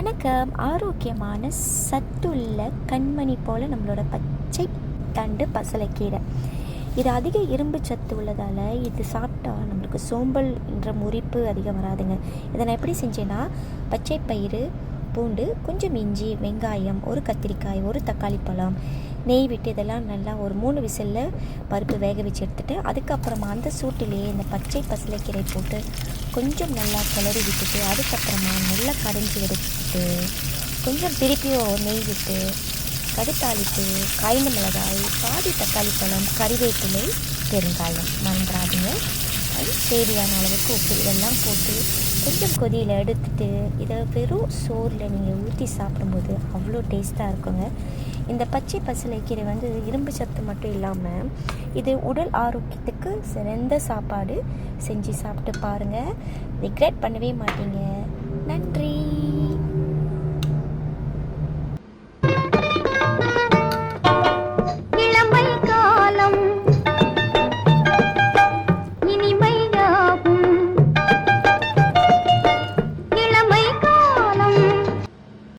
வணக்கம். ஆரோக்கியமான சத்துள்ள கண்மணி போல் நம்மளோட பச்சை தண்டு பசலைக்கீரை. இது அதிக இரும்பு சத்து உள்ளதால் இது சாப்பிட்டா நம்மளுக்கு சோம்பல் என்ற முறிப்பு அதிகம் வராதுங்க. இதை நான் எப்படி செஞ்சேன்னா பச்சை பயிறு பூண்டு கொஞ்சம் இஞ்சி வெங்காயம் ஒரு கத்திரிக்காய் ஒரு தக்காளி பழம் நெய் விட்டு இதெல்லாம் நல்லா ஒரு மூணு விசிலில் பருப்பு வேக வச்சு எடுத்துட்டு அதுக்கப்புறமா அந்த சூட்டிலேயே இந்த பச்சை பசலைக்கீரை போட்டு கொஞ்சம் நல்லா கிளறி விட்டுட்டு அதுக்கப்புறமா நல்லா கடைஞ்சி எடுத்துட்டு கொஞ்சம் திருப்பியும் நெய் விட்டு கடுத்தாளிப்பு காய்ந்த மிளகாய் பாதி தக்காளி பழம் கறிவேப்பிலை பெருங்காயம் மறந்துடாதீங்க. அது தேவையான அளவுக்கு உப்பு இதெல்லாம் போட்டு கொஞ்சம் கொதியில் எடுத்துட்டு இதை வெறும் சோறில் நீங்கள் ஊற்றி சாப்பிடும்போது அவ்வளோ டேஸ்ட்டாக இருக்குங்க. இந்த பச்சை பசலைக்கீரை வந்து இரும்பு சத்து மட்டும் இல்லாமல் இது உடல் ஆரோக்கியத்துக்கு சிறந்த சாப்பாடு. செஞ்சு சாப்பிட்டு பாருங்கள் ரிக்ரெட் பண்ணவே மாட்டீங்க. நன்றி.